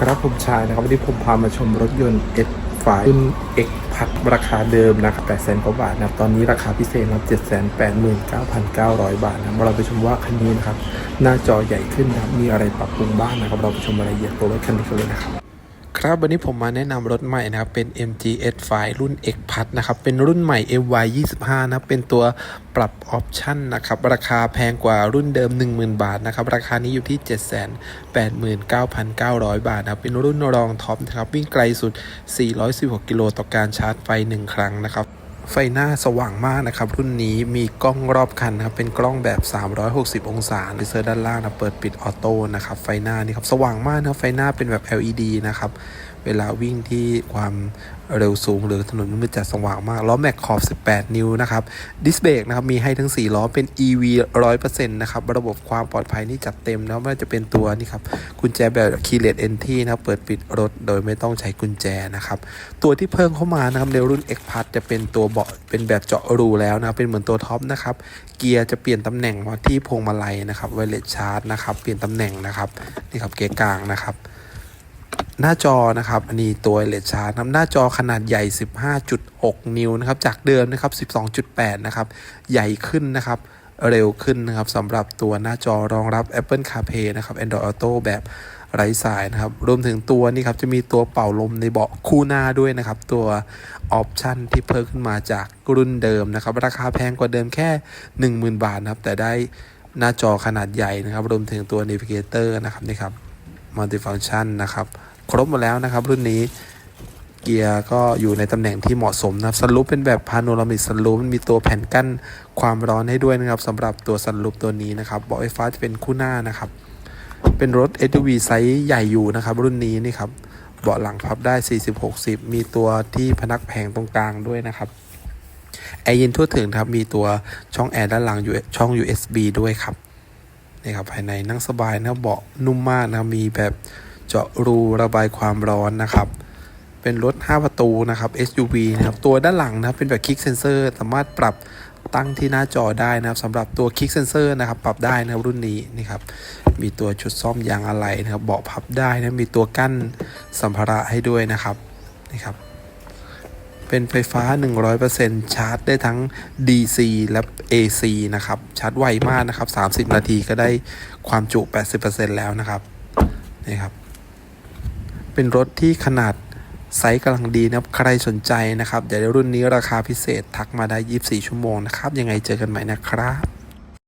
ครับผมชายนะครับวันนี้ผมพามาชมรถยนต์ S ฝายรุ่น X พัดราคาเดิมนะครับ8แสนกว่าบาทนะครับตอนนี้ราคาพิเศษนะครับ7 8 9 9 0 0 บาทนะเราไปชมว่าคันนี้นะครับ หน้าจอใหญ่ขึ้นนะครับมีอะไรปรับปรุงบ้างนะครับ เราไปชมรายละเอียดตัวรถคันนี้กันเลยนะครับ ครับวันนี้ผมมาแนะนำรถใหม่นะครับ เป็น MG S5 รุ่น X พัดนะครับ เป็นรุ่นใหม่ MY 25นะครับ เป็นตัวปรับออปชั่นนะครับ ราคาแพงกว่ารุ่นเดิม 10,000 บาทนะครับ ราคานี้อยู่ที่ 789,900 บาทนะครับ เป็นรุ่นรองท็อปนะครับ วิ่งไกลสุด 416 กิโลต่อการชาร์จไฟ 1 ครั้งนะครับ ไฟหน้าสว่างมากนะครับ รุ่นนี้มีกล้องรอบคันนะครับ เป็นกล้องแบบ 360 องศาเลเซอร์ด้านล่างนะเปิดปิดออโต้นะครับ ไฟหน้านี่ครับ สว่างมากนะไฟหน้าเป็นแบบ LED นะครับ เวลาวิ่งที่ความ เร็วสูงหรือถนนมืดจัดสว่างมาก ล้อแม็กขอบ 18 นิ้วนะครับ ดิสเบรกนะครับ มีให้ทั้ง 4 ล้อเป็น EV 100%นะครับ ระบบความปลอดภัยนี่จัดเต็มนะไม่ว่าจะเป็นตัวนี่ครับ กุญแจแบบ keyless entry นะครับ เปิดปิดรถโดยไม่ต้องใช้กุญแจนะครับ ตัวที่เพิ่มเข้ามานะครับในรุ่น X p a s จะเป็นตัวเบาะเป็นแบบเจาะรูแล้วนะครับเป็นเหมือนตัวท็อปนะครับ เกียร์จะเปลี่ยนตำแหน่งมาที่พวงมาลัยนะครับไวเลสชาร์จนะครับ เปลี่ยนตำแหน่งนะครับ นี่ครับ เกียร์กลางนะครับ หน้าจอนะครับอันนี้ตัวเลชาร์จหน้าจอขนาดใหญ่ 15.6 นิ้วนะครับจากเดิมนะครับ 12.8 นะครับ ใหญ่ขึ้นนะครับเร็วขึ้นนะครับสำหรับตัวหน้าจอรองรับ Apple CarPlay นะครับ Android Auto แบบไร้สายนะครับ รวมถึงตัวนี้ครับจะมีตัวเป่าลมในเบาะคู่หน้าด้วยนะครับ ตัวออปชันที่เพิ่มขึ้นมาจากรุ่นเดิมนะครับ ราคาแพงกว่าเดิมแค่ 10,000 บาทนะครับ แต่ได้หน้าจอขนาดใหญ่นะครับ รวมถึงตัว Navigator นะครับนี่ครับ Multifunction นะครับ ครบหมดแล้วนะครับ รุ่นนี้เกียร์ก็อยู่ในตำแหน่งที่เหมาะสมนะครับสลูปเป็นแบบพาโนรามิกสลูปมันมีตัวแผ่นกั้นความร้อนให้ด้วยนะครับสำหรับตัวสลูปตัวนี้นะครับเบาะไฟฟ้าจะเป็นคู่หน้านะครับ เป็นรถ SUV ไซส์ใหญ่อยู่นะครับ รุ่นนี้นี่ครับเบาะหลังพับได้ 40-60 มีตัวที่พนักแผงตรงกลางด้วยนะครับแอร์เย็นทั่วถึงครับมีตัวช่องแอร์ด้านหลังอยู่ช่อง USB ด้วยครับนี่ครับภายในนั่งสบายนะเบาะนุ่มมากนะมีแบบ เจาะรูระบายความร้อนนะครับ เป็นรถ 5 ประตูนะครับ SUV นะครับตัวด้านหลังนะครับเป็นแบบคลิกเซนเซอร์สามารถปรับตั้งที่หน้าจอได้นะครับสำหรับตัวคลิกเซนเซอร์นะครับ ปรับได้นะครับรุ่นนี้นี่ครับมีตัวชุดซ่อมยางอะไหล่นะครับเบาะพับได้นะมีตัวกั้นสัมภาระให้ด้วยนะครับนี่ครับเป็นไฟฟ้า 100%ชาร์จได้ทั้ง DC และ AC นะครับ ชาร์จไวมากนะครับ 30 นาทีก็ได้ความจุ 80%แล้วนะครับ นี่ครับ เป็นรถที่ขนาดไซส์กำลังดีนะครับ ใครสนใจนะครับ เดี๋ยวรุ่นนี้ราคาพิเศษทักมาได้ 24 ชั่วโมงนะครับ ยังไงเจอกันใหม่นะครับ